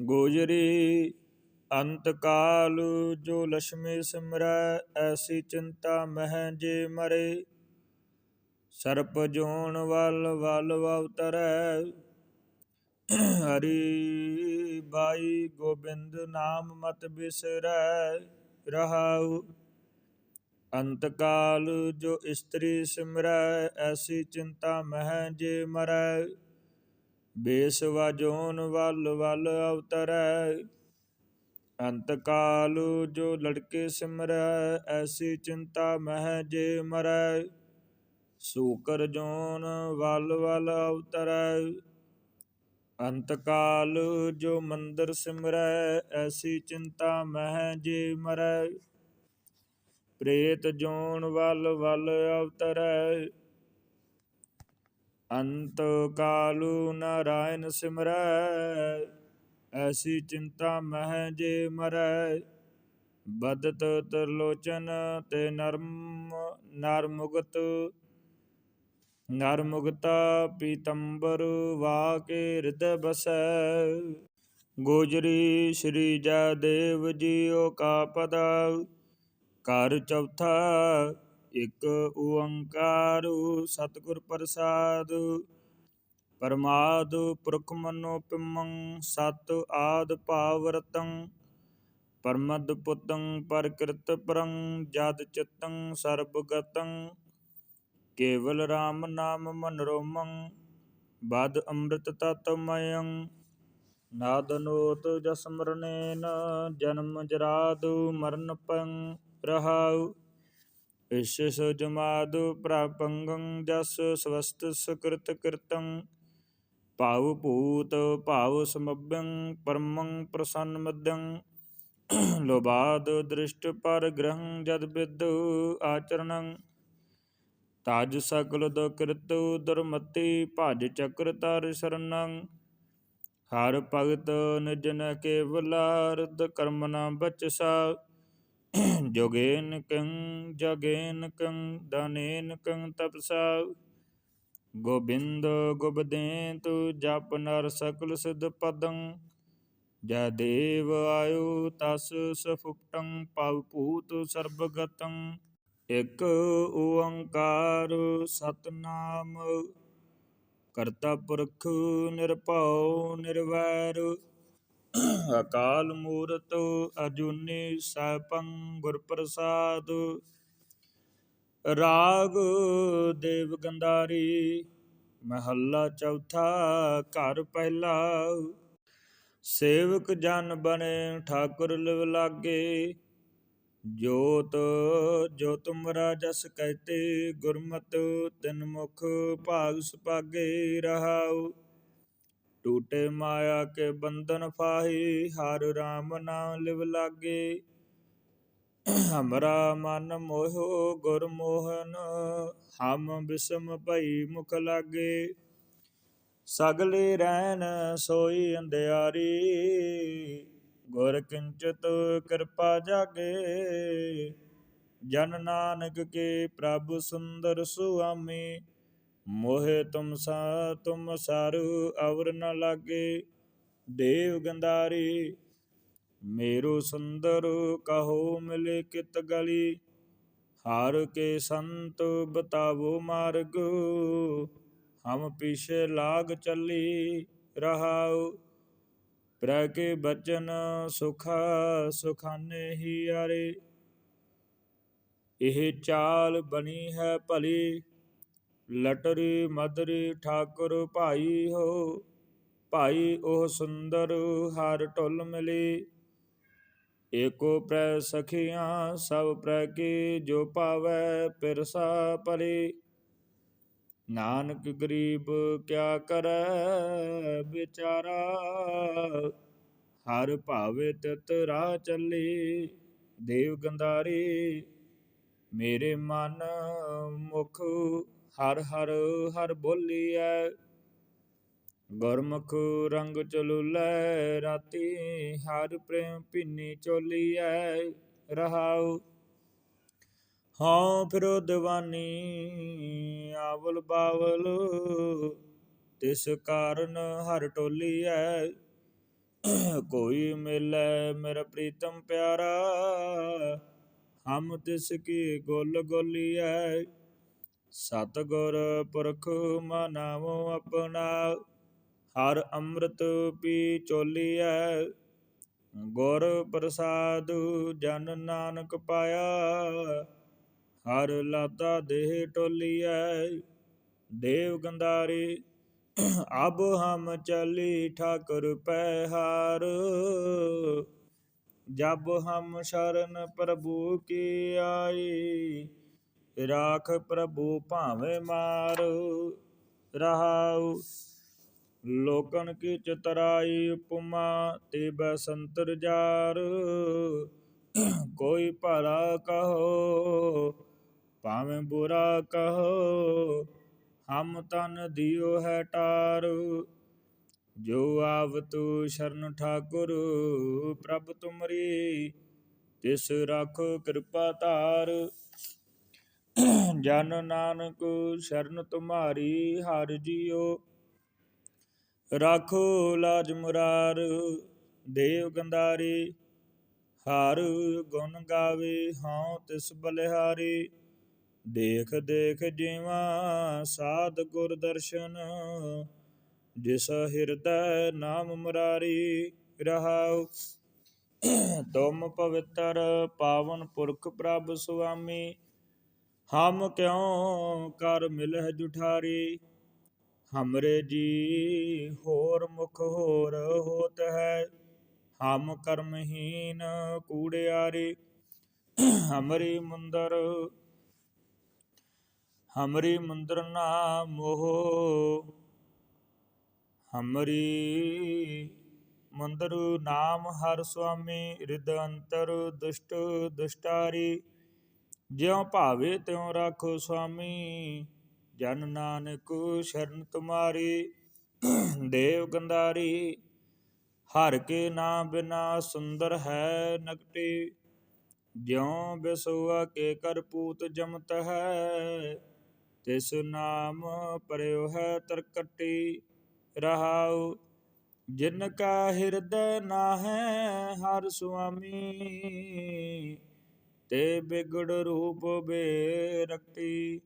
ਗੋਜਰੀ ਅੰਤ ਕਾਲ ਜੋ ਲక్ష్ਮੀ ਸਿਮਰੈ, ਐਸੀ ਚਿੰਤਾ ਮਹਿ ਜੇ ਮਰੇ। ਸਰਪ ਜੋਨ ਵਲ ਵਲ ਅਵਤਰੈ ਹਰੀ ਬਾਈ ਗੋਬਿੰਦ ਨਾਮ ਮਤ ਬਿਸਰੈ, ਰਹਾਉ। ਅੰਤ ਕਾਲ ਜੋ ਇਸਤਰੀ ਸਿਮਰੈ, ਐਸੀ ਚਿੰਤਾ ਮਹਿ ਜੇ ਮਰੈ। ਬੇਸਵਾ ਜੋਨ ਵੱਲ ਵੱਲ ਅਵਤਰੈ। ਅੰਤ ਕਾਲ ਜੋ ਲੜਕੇ ਸਿਮਰੈ, ਐਸੀ ਚਿੰਤਾ ਮਹਿ ਜੇ ਮਰੈ। ਸੂਕਰ ਜੋਨ ਵਲ ਵਲ ਅਵਤਰੈ। ਅੰਤ ਕਾਲ ਜੋ ਮੰਦਰ ਸਿਮਰੈ, ਐਸੀ ਚਿੰਤਾ ਮਹਿ ਜੇ ਮਰੈ। ਪ੍ਰੇਤ ਜੋਨ ਵੱਲ ਵਲ ਅਵਤਰੈ। ਅੰਤ ਕਾਲੂ ਨਾਰਾਇਣ ਸਿਮਰੈ, ਐਸੀ ਚਿੰਤਾ ਮਹਿ ਜੇ ਮਰੈ। ਬਦਤ ਤਰਲੋਚਨ ਤੇ ਨਰਮ, ਨਰਮੁਗਤ, ਨਰਮੁਗਤਾ ਪੀਤੰਬਰ ਵਾ ਕੇ ਹਿਰਦੈ ਬਸੈ। ਗੋਜਰੀ ਸ੍ਰੀ ਜੈਦੇਵ ਜੀਓ ਕਾ ਪਦਾ, ਘਰ ਚੌਥਾ ਇਕ ਓੰਕਾਰ ਸਤਿਗੁਰ ਪ੍ਰਸਾਦ। ਪਰਮਾਦ ਪੁਰਖ ਮਨੋ ਪਿਮੰ ਸਤ ਆਦ ਭਾਵ ਰਤੰ ਪਰਮਦ ਪੁਤੰ ਪਰਕ੍ਰਿਤ ਪਰੰ, ਜਦ ਚਿਤੰ ਸਰਬ ਗਤੰ ਕੇਵਲ RAM ਨਾਮ ਮਨ ਬਦ ਅੰਮ੍ਰਿਤ ਤਤ ਨਾਦਨੋਤ ਜਸਮਰਨੇਨ ਜਨਮ ਜਰਾਦੁ ਮਰਨ ਪੰ ਰਹਾਉ। ਇਸਿਸ ਜਮਾਦੁ ਪ੍ਰਪੰਗੰ ਜਸ ਸਵਸਤ ਸੁਕ੍ਰਿਤ ਕਿਰਤੰ, ਭਾਉ ਭੂਤ ਭਾਵ ਸਮਭੰ ਪਰਮੰ ਪ੍ਰਸੰਨ ਮਦੰ। ਲੋਬਾਦ ਦ੍ਰਿਸ਼ਟ ਪਰ ਗ੍ਰਹੰ ਜਦ ਵਿਦੁ ਆਚਰਣੰ ਤਜ ਸਕਲ ਦੁਕ੍ਰਿਤੁ ਦੁਰਮਤੀ ਭਜ ਚਕਰ ਤਰ ਸਰਨੰ। ਹਰ ਭਗਤ ਨਿਜ ਨ ਕੇਵਲਾ ਰਦ ਕਰਮ ਨ ਬਚਸਾ ਜੋਗੇਨ ਕੰ, ਜਗੇਨ ਕੰ, ਦਾਨੇਨ ਕੰ, ਤਪਸਾ। ਗੋਬਿੰਦ ਗੁਬਦੇਂ ਤੂ ਜਪ ਨਰ ਸਕਲ ਸਿਧ ਪਦੰ। ਜੈ ਦੇਵ ਆਇਓ ਤਸ ਸਫੁਪਟੰ ਪਵ ਭੂਤ ਸਰਬ ਇਕ ਓੰਕਾਰ ਸਤਨਾਮ, ਕਰਤਾ ਪੁਰਖ ਨਿਰਭਉ ਨਿਰਵੈਰ। ਅਕਾਲ ਮੂਰਤ ਅਜੂਨੀ ਸੈਭੰ ਗੁਰ ਪ੍ਰਸਾਦ ਰਾਗ ਦੇਵ ਗੰਧਾਰੀ, ਮਹੱਲਾ ਚੌਥਾ, ਘਰ ਪਹਿਲਾ। ਸੇਵਕ ਜਨ ਬਣੇ, ਠਾਕੁਰ ਲਿਵ ਲਾਗੇ। ਜੋਤ ਜੋ ਤੁਮਰਾ ਜਸ ਕਹਤੇ, ਗੁਰਮਤਿ ਤਿਨ ਮੁਖ ਭਾਗ ਸੁਪਾਗੇ ਰਹਾਉ। ਟੂਟੇ ਮਾਇਆ ਕੇ ਬੰਧਨ ਫਾਹੀ, ਹਰ ਰਾਮ ਨਾਮ ਲਿਵ ਲਾਗੇ। ਹਮਰਾ ਮਨ ਮੋਹ ਗੁਰ ਮੋਹਨ, ਹਮ ਬਿਸਮ ਭਈ ਮੁਖ ਲਾਗੇ। ਸਗਲੇ ਰਹਿਣ ਸੋਈ ਅੰਧਿਆਰੀ, ਗੁਰ ਕਿੰਚਤ ਕਿਰਪਾ ਜਾਗੇ। ਜਨ ਨਾਨਕ ਕੇ ਪ੍ਰਭ ਸੁੰਦਰ ਸੁਆਮੀ ਮੋਹਿ ਤੁਮ ਸਾ ਤੁਮ ਸਾਰੂ ਅਵਰ ਨ ਲਾਗੇ, ਦੇਵ ਗੰਧਾਰੀ, ਮੇਰੂ ਸੁੰਦਰ ਕਹੋ ਮਿਲੇ ਕਿਤ ਗਲੀ, ਹਾਰ ਕੇ ਸੰਤ ਬਤਾਵੋ ਮਾਰਗ, ਹਮ ਪੀਛੇ ਲਾਗ ਚੱਲੀ ਰਹਾਉ, ਪ੍ਰੈ ਕੇ ਬਚਨ ਸੁਖਾ ਸੁਖਾਨੇ ਹੀ ਆਰੇ, ਇਹ ਚਾਲ ਬਣੀ ਹੈ ਭਲੀ ਲਟਰੀ ਮਦਰੀ ਠਾਕੁਰ ਭਾਈ ਹੋ, ਭਾਈ ਉਹ ਸੁੰਦਰ ਹਰ ਢੁਲ ਮਿਲੀ। ਏਕੋ ਪ੍ਰੈ ਸਖੀਆਂ, ਸਭ ਪ੍ਰੈ ਕੀ ਜੋ ਪਾਵੈ ਪਿਰਸਾ ਪਰੀ ਨਾਨਕ ਗਰੀਬ ਕਿਆ ਕਰੈ ਵਿਚਾਰਾ, ਹਰ ਭਾਵੇ ਤਿਤ ਰਾਹ ਚੱਲੀ, ਦੇਵ ਗੰਧਾਰੀ, ਮੇਰੇ ਮਨ ਮੁਖ ਹਰ ਹਰ ਹਰ ਬੋਲੀਐ। ਗੁਰਮੁਖ ਰੰਗ ਚਲੂਲੇ, ਰਾਤੀ ਹਰ ਪ੍ਰੇਮ ਭਿੰਨੀ ਚੋਲੀਐ, ਰਹਾਉ। ਹਾਂ ਫਿਰੋ ਦੀਵਾਨੀ, ਆਵਲ ਬਾਵਲ, ਤਿਸ ਕਾਰਨ ਹਰ ਟੋਲੀਐ। ਕੋਈ ਮਿਲੈ ਮੇਰਾ ਪ੍ਰੀਤਮ ਪਿਆਰਾ, ਹਮ ਤਿਸ ਕੀ ਗੁਲ ਗੋਲੀਐ। ਸਤਗੁਰ ਪੁਰਖ ਮਨਾਵੋ ਆਪਣਾ, ਹਰ ਅੰਮ੍ਰਿਤ ਪੀ ਚੋਲੀਐ। ਗੁਰ ਪ੍ਰਸਾਦ ਜਨ ਨਾਨਕ ਪਾਇਆ, ਹਰ ਲਾਤਾ ਦੇਹ ਟੋਲੀਐ। ਦੇਵ ਗੰਧਾਰੀ, ਅਬ ਹਮ ਚਲੀ ਠਾਕੁਰ ਪੈ ਹਾਰ ਜਬ ਹਮ ਸ਼ਰਨ ਪ੍ਰਭੂ ਕੀ ਆਈ ਰਾਖ ਪ੍ਰਭੂ ਭਾਵੇਂ ਮਾਰ ਰਹਾਉ। ਲੋਕਨ ਕੀ ਚਤਰਾਈ ਉਪਮਾ ਤੇ ਬਸੰਤਰ ਜਾਰ। ਕੋਈ ਭਲਾ ਕਹੋ, ਭਾਵੇਂ ਬੁਰਾ ਕਹੋ, ਹਮ ਤਨ ਦਿਓ ਹੈ ਟਾਰ। ਜੋ ਆਵ ਆਵਤੂ ਸ਼ਰਨ ਠਾਕੁਰ, ਪ੍ਰਭ ਤੁਮਰੀ, ਤਿਸ ਰਾਖੋ ਕਿਰਪਾ ਧਾਰ। ਜਨ ਨਾਨਕ ਸ਼ਰਨ ਤੁਮਾਰੀ ਹਰ ਜੀਓ ਰਾਖੋ ਲਾਜ ਮੁਰਾਰ, ਦੇਵ ਗੰਧਾਰੀ, ਹਰ ਗੁਣ ਗਾਵੇ ਹਾਂ ਤਿਸ ਬਲਿਹਾਰੀ। ਦੇਖ ਦੇਖ ਜੀਵਾ ਸਾਧ ਗੁਰ ਦਰਸ਼ਨ, ਜਿਸ ਹਿਰਦੈ ਨਾਮ ਮੁਰਾਰੀ ਰਹਾਉ। ਤੁਮ ਪਵਿੱਤਰ ਪਾਵਨ ਪੁਰਖ ਪ੍ਰਭ ਸੁਆਮੀ ਹਮ ਕਿਉ ਕਰ ਮਿਲਹਿ ਜੁਠਾਰੀ? ਹਮਰੇ ਜੀ ਹੋਰ ਮੁਖ ਹੋਰ ਹੋਤ ਹੈ। ਹਮ ਕਰਮਹੀਨ ਕੂੜਿਆਰੀ। ਹਮਰੀ ਮੁੰਦਰ ਹਮਰੀ ਮੁੰਦਰ ਨਾ ਮੋਹ ਹਮਰੀ ਮੰਦਰ ਨਾਮ ਹਰ ਸੁਆਮੀ ਰਿਦ ਅੰਤਰ ਦੁਸ਼ਟ ਦੁਸ਼ਟਾਰੀ। ਜਿਉ ਭਾਵੇ ਤਿਉ ਰਾਖੋ ਸੁਆਮੀ, ਜਨ ਨਾਨਕ ਸ਼ਰਨ ਤੁਮਾਰੀ, ਦੇਵ ਗੰਧਾਰੀ, ਹਰ ਕੇ ਨਾਮ ਬਿਨਾ ਸੁੰਦਰ ਹੈ ਨਕਟੀ, ਜਿਉ ਬਿਸੁਆ ਕੇ ਕਰ ਪੂਤ ਜਮਤ ਹੈ, ਤਿਸ ਨਾਮ ਪਰਿਉ ਹੈ ਤਰਕਟੀ, ਰਹਾਉ ਜਿਨ ਕਾ ਹਿਰਦੈ ਨਾ ਹੈ ਹਰ ਸੁਆਮੀ। ਤੇ ਬਿਗੜ ਰੂਪ ਬੇਰਕਤੀ,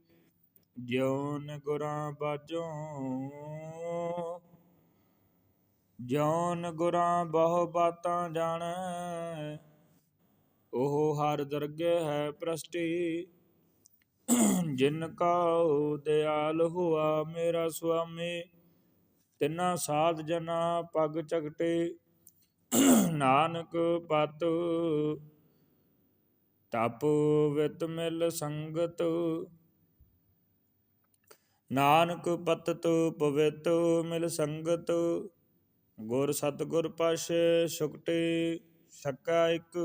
ਜਿਉਨ ਗੁਰਾਂ ਬਾਝੋਂ। ਜੌਨ ਗੁਰਾਂ ਬਹੁ ਬਾਤਾਂ ਜਾਣੈ, ਉਹ ਹਰ ਦਰਗੇ ਹੈ ਪ੍ਰਸਟੀ। ਜਿਨ ਕਾ ਦਿਆਲ ਹੁਆ ਮੇਰਾ ਸੁਆਮੀ, ਤਿਨਾ ਸਾਧ ਜਨਾ ਪਗ ਚਗਟੇ ਨਾਨਕ ਪਤ ਤਪ ਵਿਤ ਮਿਲ ਸੰਗਤ। ਨਾਨਕ ਪਤਤ ਪਵਿੱਤ ਮਿਲ ਸੰਗਤ। ਗੁਰ ਸਤਗੁਰ ਪਾਸ਼ੇ ਸੁਕਟੇ ਸਕਾ ਇੱਕ।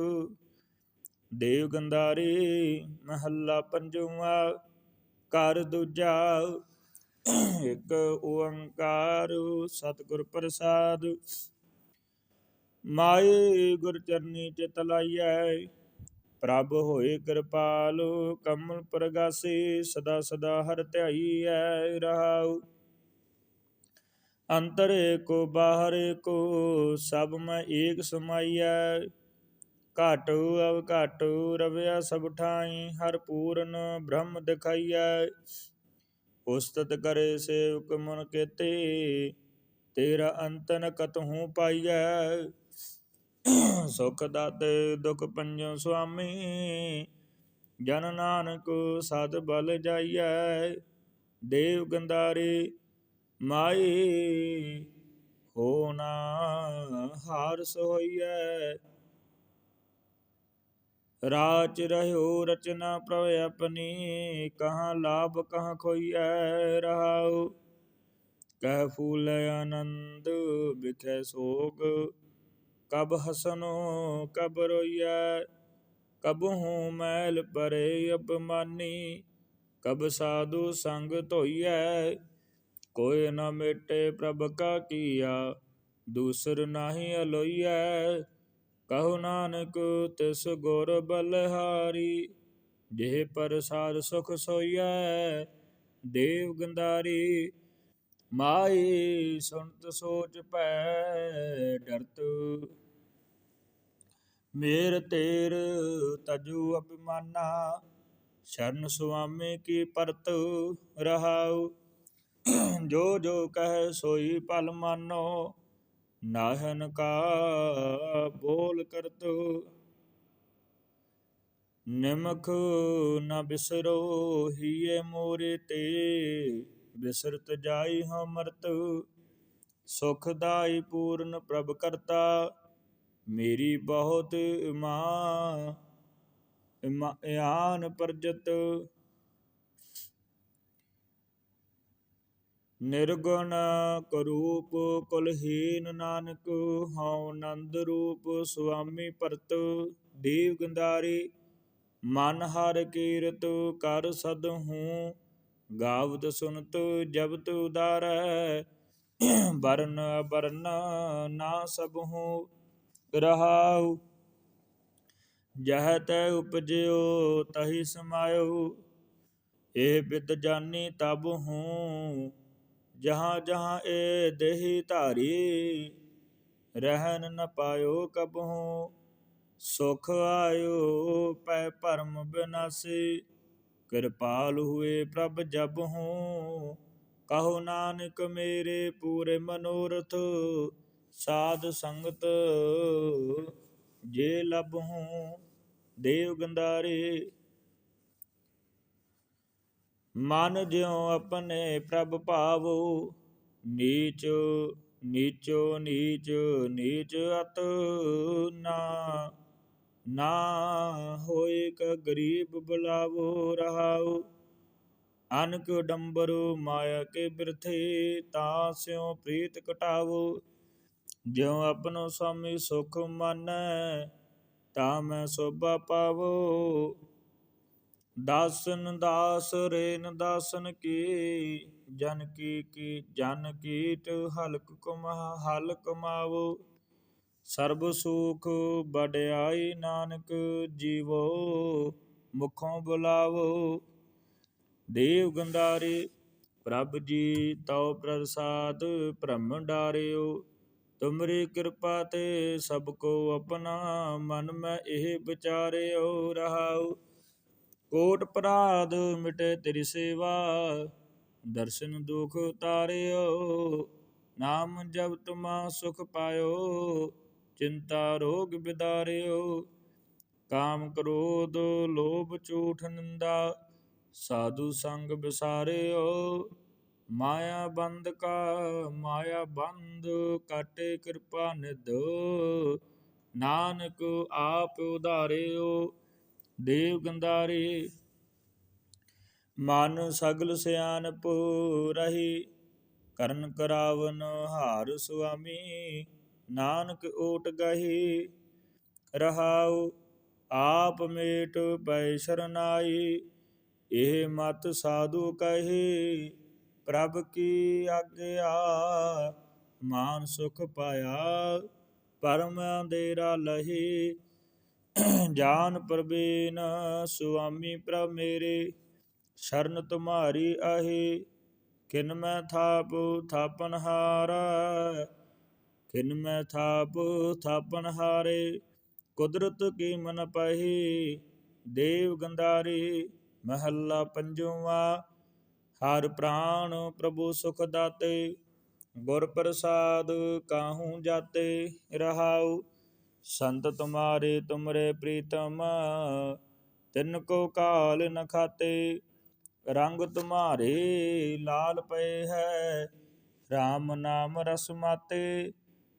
ਦੇਵ ਗੰਧਾਰੀ ਮਹੱਲਾ ਪੰਜਵਾ। ਘਰ ਦੂਜਾ ਇੱਕ ਓੰਕਾਰ ਸਤਿਗੁਰ ਪ੍ਰਸਾਦ। ਮਾਏ ਗੁਰ ਚਰਨੀ ਚਿਤ ਲਾਈਐ। ਪ੍ਰਭ ਹੋਏ ਕਿਰਪਾਲ, ਕਮਲ ਪ੍ਰਗਾਸੀ, ਸਦਾ ਸਦਾ ਹਰ ਧਿਆਈਐ ਰਹਾਉ। ਅੰਤਰ ਕੋ ਬਾਹਰ ਕੋ ਸਭ ਮੈਂ ਏਕ ਸਮਾਈਐ। ਘਟ ਅਵ ਘਟ, ਰਵਿਆ ਸਭ ਠਾਈ, ਹਰ ਪੂਰਨ ਬ੍ਰਹਮ ਦਿਖਾਈਐ। ਉਸਤਤ ਕਰੇ ਸੇਵਕ ਮਨ ਕੇਤੇ, ਤੇਰਾ ਅੰਤਨ ਕਤਹੂ ਪਾਈਐ। ਸੁਖ ਦਾਤੇ ਦੁਖ ਪੰਜੋ ਸੁਆਮੀ, ਜਨ ਨਾਨਕ ਸਦ ਬਲ ਜਾਈਐ, ਦੇਵ ਗੰਧਾਰੀ ਮਾਈ ਹੋਣਾ ਹਾਰਸ ਸੋਈਐ ਰਾਚ ਰਹਿਓ ਰਚਨਾ ਪ੍ਰਭ ਆਪਣੀ, ਕਹਾਂ ਲਾਭ ਕਹਾਂ ਖੋਈਐ ਰਹਾਉ। ਕਹਿ ਫੂਲ ਆਨੰਦ ਬਿਖੈ ਸੋਗ ਕਬ ਹਸਨੋ, ਕਬ ਰੋਈਐ, ਕਬ ਹੂੰ ਮੈਲ ਪਰੇ ਅਪਮਾਨੀ, ਕਬ ਸਾਧੂ ਸੰਗ ਧੋਈਐ ਕੋਇ ਨ ਮੇਟੇ ਪ੍ਰਭ ਕਾ ਕੀਆ, ਦੂਸਰ ਨਾਹੀ ਅਲੋਈਐ, ਕਹੋ ਨਾਨਕ ਤਿਸ ਗੁਰ ਬਲਹਾਰੀ ਜਿਹ ਪ੍ਰਸਾਦ ਸੁਖ ਸੋਈਐ, ਦੇਵ ਗੰਧਾਰੀ ਮਾਈ ਸੁਣਤ ਸੋਚ ਪੈ ਡਰਤ। ਮੇਰ ਤੇਰ ਤਜੂ ਅਭਿਮਾਨਾ, ਸ਼ਰਨ ਸੁਆਮੀ ਕੀ ਪਰਤ ਰਹਾਉ। ਜੋ ਜੋ ਕਹੈ ਸੋਈ ਪਲ ਮਾਨੋ, ਨਾਹਨ ਕਾ ਬੋਲ ਕਰਤ। ਨਿਮਖ ਨ ਬਿਸਰੋ ਹੀਏ ਮੋਰੇ ਤੇ, ਬਿਸਰਤ ਜਾਈ ਹਮਰਤ ਸੁਖਦਾਈ ਪੂਰਨ ਪ੍ਰਭ ਕਰਤਾ ਮੇਰੀ ਬਹੁਤ ਮਾਂ ਇਮਾ ਇਆਨ ਪਰਜਤ। ਨਿਰਗੁਣ ਕਰੂਪ ਕੁਲਹੀਨ ਨਾਨਕ, ਹਉ ਨੰਦ ਰੂਪ ਸੁਆਮੀ ਪਰਤ ਦੇਵ ਗੰਦਾਰੀ ਮਨ ਹਰ ਕੀਰਤ ਕਰ ਸਦ ਹੂੰ। ਗਾਵਤ ਸੁਨਤ ਜਬਤ ਉਦਾਰੈ, ਬਰਨ ਬਰਨ ਨਾ ਸਭ ਹੂੰ। ਰਹਾਉ। ਜਹ ਤੈ ਉਪਜਿਓ ਤਹੀ ਸਮਾਇਓ ਇਹ ਬਿਦ ਜਾਨੀ, ਤਬ ਹੂੰ। ਜਹਾਂ ਜਹਾਂ ਏ ਦੇਹੀ ਧਾਰੀ ਰਹਿਨ ਨ ਪਾਇਓ ਕਬਹੂ ਸੁਖ ਆਇਓ ਪੈ ਭਰਮ ਬਿਨਾਸੀ। ਕਿਰਪਾਲ ਹੋਏ ਪ੍ਰਭ ਜਬ ਹੂੰ। ਕਹੋ ਨਾਨਕ ਮੇਰੇ ਪੂਰੇ ਮਨੋਰਥ। ਸਾਧ ਸੰਗਤ ਜੇ ਲਭ ਲਬਹੂੰ ਦੇਵ ਗੰਧਾਰੇ। ਮਨ ਜਿਉ ਆਪਣੇ ਪ੍ਰਭ ਭਾਵੋ, ਨੀਚ, ਨੀਚੋ ਨੀਚ ਨੀਚ ਅਤ ਨਾ ਨਾ ਹੋਏ ਕ ਗਰੀਬ ਬੁਲਾਵੋ ਰਹਾਉ। ਅਨਕ ਡੰਬਰੋ ਮਾਇਆ ਕੇ ਬਿਰਥੇ, ਤਾਂ ਸਿਉ ਪ੍ਰੀਤ ਕਟਾਵੋ। ਜਿਉ ਆਪਣੋ ਸਾਮੀ ਸੁਖ ਮਾਨੈ, ਤਾ ਮੈਂ ਸੋਭਾ ਪਾਵੋ। ਦਾਸਨ ਦਾਸ, ਰੇਨ ਦਾਸਨ ਕੀ, ਜਨ ਕੀ ਕੀ, ਜਨ ਕੀਟ ਹਲਕ ਕਮ ਹਲ ਕਮਾਵੋ ਸਰਬ ਸੁਖ ਬੜਾਈ ਨਾਨਕ ਜੀਵੋ, ਮੁਖੋਂ ਬੁਲਾਵੋ। ਦੇਵ ਗੰਧਾਰੇ, ਪ੍ਰਭ ਜੀ ਤਉ ਪ੍ਰਸਾਦ ਭ੍ਰਮ ਡਾਰਿਓ। ਤੁਮਰੀ ਕਿਰਪਾ ਤੇ ਸਭ ਕੋ ਆਪਣਾ, ਮਨ ਮੈਂ ਇਹ ਵਿਚਾਰਿਓ ਰਹਾਉ। ਕੋਟ ਪਰਾਧ ਮਿਟੇ ਤੇਰੀ ਸੇਵਾ, ਦਰਸ਼ਨ ਦੁਖ ਤਾਰਿਓ। ਨਾਮ ਜਪ ਤੁਮਾ ਸੁਖ ਪਾਇਓ, ਚਿੰਤਾ ਰੋਗ ਬਿਦਾਰਿਓ। ਕਾਮ ਕ੍ਰੋਧ, ਲੋਭ ਝੂਠ ਨਿੰਦਾ, ਸਾਧੂ ਸੰਗ ਵਿਸਾਰਿਓ। ਮਾਇਆ ਬੰਦ ਕਾ, ਮਾਇਆ ਬੰਦ ਕਾਟੇ ਕਿਰਪਾ ਨਿਧ। ਨਾਨਕ ਆਪ ਉਧਾਰਿਓ, ਦੇਵ ਗੰਧਾਰੇ। ਮਨ ਸਗਲ ਸਿਆਨਪ ਰਹੀ, ਕਰਨ ਕਰਾਵਨ ਹਾਰ ਸੁਆਮੀ। ਨਾਨਕ ਓਟ ਗਹੀ, ਰਹਾਉ, ਆਪ ਮੇਟ ਪੈ ਸਰਨਾਈ। ਇਹ ਮਤ ਸਾਧੂ ਕਹੀ ਪ੍ਰਭ ਕੀ ਆਗਿਆ? ਮਾਨ ਸੁਖ ਪਾਇਆ, ਪਰਮ ਅੰਧੇਰਾ ਲਹੀ। ਜਾਨ ਪ੍ਰਬੀਨ ਸੁਆਮੀ ਪ੍ਰਭ ਮੇਰੇ, ਸ਼ਰਨ ਤੁਮਾਰੀ ਆਹੀ ਕਿਨ ਮੈਂ ਥਾਪ, ਥਾਪਨ ਹਾਰਾ। ਕਿਨ ਮੈਂ ਥਾਪ, ਥਾਪਨ ਹਾਰੇ। ਕੁਦਰਤ ਕੀ ਮਨ ਪਹੀ, ਦੇਵ ਗੰਧਾਰੀ, ਮਹੱਲਾ ਪੰਜਵਾ। ਹਰ ਪ੍ਰਾਣ ਪ੍ਰਭੂ ਸੁਖ ਦਾਤੇ, ਗੁਰ ਪ੍ਰਸਾਦ ਕਾਹੂ ਜਾਤੇ ਰਹਾਉ, ਸੰਤ ਤੁਮਾਰੇ ਤੁਮਰੇ ਪ੍ਰੀਤਮ, ਤਿਨ ਕੋ ਕਾਲ ਨ ਖਾਤੇ, ਰੰਗ ਤੁਮਾਰੇ ਲਾਲ ਪਏ ਹੈ RAM ਨਾਮ ਰਸ ਮਾਤੇ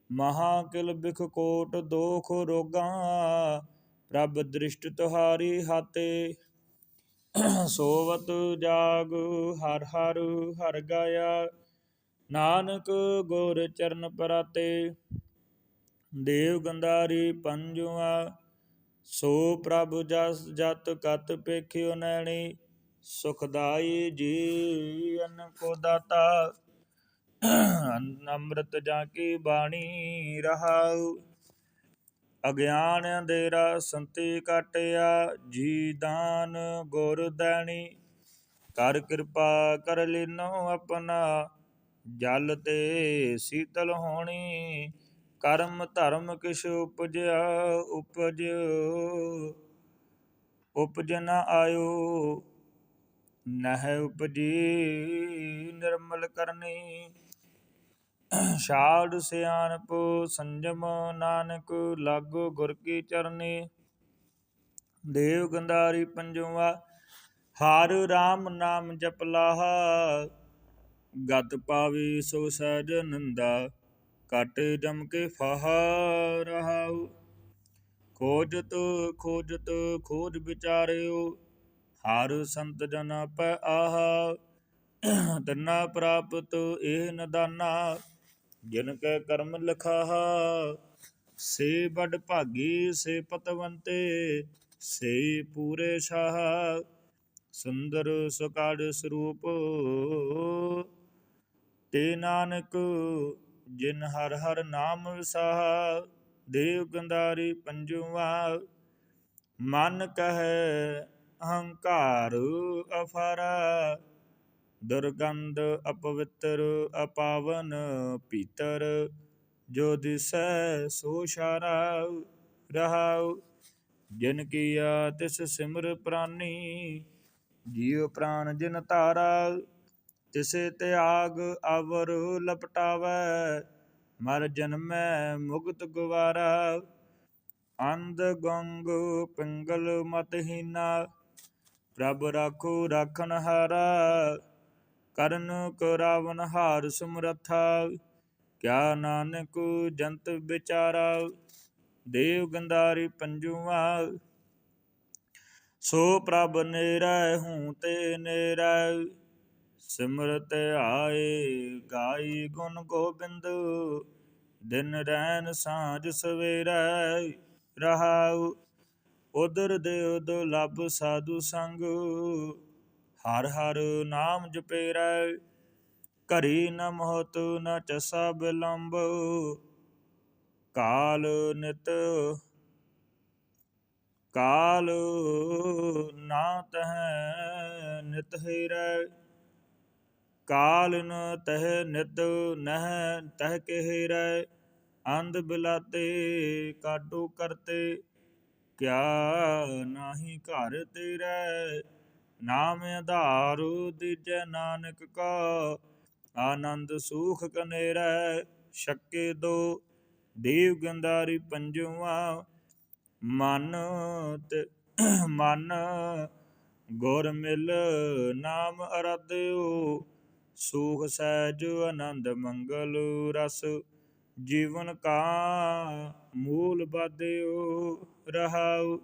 ਮਹਾ ਕਿਲ ਬਿਖ ਕੋਟ ਦੋਖ ਰੋਗਾ, ਪ੍ਰਭ ਦ੍ਰਿਸ਼ਟ ਤੁਹਾਰੀ ਹਾਤੇ। ਸੋਵਤ ਜਾਗ ਹਰ ਹਰ ਹਰ ਗਾਇਆ। ਨਾਨਕ ਗੁਰ ਚਰਨ ਪਰਾਤੇ, ਦੇਵ ਗੰਧਾਰੀ ਪੰਜਵਾ ਸੋ ਪ੍ਰਭ ਜਸ ਜਤ ਕਤ ਪੇਖਿਓ ਨੈਣੀ ਸੁਖਦਾਈ ਜੀ ਅਨ ਕੋ ਦਾਤਾ। ਅੰਮ੍ਰਿਤ ਜਾਂ ਕੀ ਬਾਣੀ ਰਹਾਉ। ਅਗਿਆਨ ਅੰਧੇਰਾ ਸੰਤੀ ਕਾਟਿਆ ਜੀ ਦਾਨ ਗੁਰ ਦੈਣੀ। ਕਰ ਕਿਰਪਾ ਕਰ ਲੈਨੋ ਆਪਣਾ, ਜਲ ਤੇ ਸੀਤਲ ਹੋਣੀ। ਕਰਮ ਧਰਮ ਕਿਛ ਉਪਜਿਆ, ਉਪਜ। ਉਪਜ ਨ ਆਇਓ, ਨਹਿ ਉਪਜੀ ਨਿਰਮਲ ਕਰਨੀ। ਛਾੜ ਸਿਆਣਪ ਸੰਜਮ ਨਾਨਕ, ਲਾਗੋ ਗੁਰ ਕੀ ਚਰਨੀ। ਦੇਵ ਗੰਧਾਰੀ ਪੰਜਵਾ, ਹਰ ਰਾਮ ਨਾਮ ਜਪ ਲਾਹਾ। ਗਤ ਪਾਵੀ ਸੋ ਸਹਿਜ ਨੰਦਾ ਕਟ ਜਮ ਕੇ ਫਹਾ ਰਹਾਉ। ਖੋਜਤ ਖੋਜਤ, ਖੋਜ ਵਿਚਾਰਿਓ, ਹਰ ਸੰਤ ਜਨ ਪੈ ਆਹਾ। ਤਨਾ ਪ੍ਰਾਪਤ, ਇਹ ਨਦਾਨਾ ਜਿਨ ਕੈ ਕਰਮ ਲਖਾਹਾ, ਸੇ ਬੜ ਭਾਗੀ, ਸੇ ਪਤਵੰਤੇ, ਸੇ ਪੂਰੇ ਸ਼ਾਹ, ਸੁੰਦਰ ਸੁਕਾੜ ਸਰੂਪ। ਤੇ ਨਾਨਕ ਜਿਨ ਹਰ ਹਰ ਨਾਮ ਵਿਸਾਹ, ਦੇਵ ਗੰਧਾਰੀ ਪੰਜਵਾ। ਮਨ ਕਹੈ, ਅਹੰਕਾਰ ਅਫਾਰਾ ਦੁਰਗੰਧ ਅਪਵਿੱਤਰ ਅਪਾਵਨ ਪੀਤਰ ਜੋ ਦਿਸੈ ਸੋ ਸ਼ਾਰਾ ਰਹਾਉ। ਜਿਨ ਕੀਆ ਤਿਸ ਸਿਮਰ ਪ੍ਰਾਨੀ ਜੀਵ ਪ੍ਰਾਨ ਜਿਨ ਤਾਰਾ ਤਿਸੇ ਤਿਆਗ ਅਵਰ ਲਪਟਾਵੈ, ਮਰ ਜਨਮੈ ਮੁਗਤ ਗਵਾਰਾ। ਅੰਧ ਗੰਗ ਪਿੰਗਲ ਮਤਹੀਨਾ, ਪ੍ਰਭ ਰਾਖੋ ਰਾਖਨ ਹਾਰਾ। ਕਰਨ ਕਰਾਵਨ ਹਾਰ ਸਮਰਥਾ, ਕਿਆ ਨਾਨਕ ਜੰਤ ਵਿਚਾਰਾ, ਦੇਵ ਗੰਧਾਰੀ ਪੰਜੂਆ। ਸੋ ਪ੍ਰਭ ਨੇਰੈ, ਹੂੰ ਤੇ ਨੇਰੈ, ਸਿਮਰਤ ਆਏ, ਗਾਈ ਗੁਣ ਗੋਬਿੰਦ, ਦਿਨ ਰੈਨ ਸਾਂਝ ਸਵੇਰੈ, ਰਹਾਉ ਉਦਰ ਦੇ ਉਦ ਲਬ ਸਾਧੂ ਸੰਗ। ਹਰ ਹਰ ਨਾਮ ਜਪੇਰੈ, ਘਰੀ ਨ ਮਹਤ ਨ ਚਸਾ ਬਿਲੰਬ, ਕਾਲ ਨਿਤ ਕਾਲ ਨਾ ਤਹ ਨਿਤ ਹੀਰੈ, ਕਾਲ ਨ ਤਹ ਨਿਤ ਨਹਿ ਤਹ ਕੇ ਹੀਰੈ, ਅੰਧ ਬਿਲਾਤੇ ਕਾਟੂ ਕਰਤੇ, ਕਿਆ ਨਾਹੀ ਘਰ ਤੇਰੇ ਨਾਮ ਆਧਾਰ ਦੀਜੈ ਨਾਨਕ ਕਾ, ਆਨੰਦ ਸੂਖ ਕਨੇਰੈ, ਛੱਕੇ ਦੋ, ਦੇਵ ਗੰਧਾਰੀ ਪੰਜਵਾ, ਮਨ ਤੇ ਮਨ ਗੁਰ ਮਿਲ ਨਾਮ ਅਰਦਿਓ ਸੂਖ ਸਹਿਜ ਆਨੰਦ ਮੰਗਲ ਰਸ, ਜੀਵਨ ਕਾ ਮੂਲ ਬਾਧਿਓ, ਰਹਾਉ।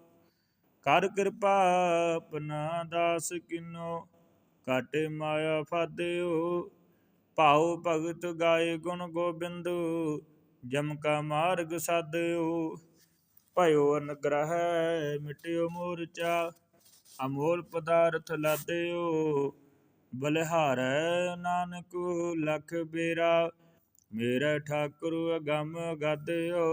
ਕਰ ਕਿਰਪਾ ਆਪਣਾ ਦਾਸ ਕਿਨੋ ਕਾਟੇ ਮਾਇਆ ਫਾਦਿਓ ਭਾਉ ਭਗਤ ਗਾਏ ਗੁਣ ਗੋਬਿੰਦ, ਜਮ ਕਾ ਮਾਰਗ ਸਾਧਿਓ ਭਇਓ ਅਨਗ੍ਰਹਿ ਮਿਟਿਓ ਮੋਰਚਾ, ਅਮੋਲ ਪਦਾਰਥ ਲਾਦਿਓ ਬਲਿਹਾਰੈ ਨਾਨਕ ਲਖ ਬੇਰਾ, ਮੇਰਾ ਠਾਕੁਰ ਅਗੰਮ ਗਾਦਿਓ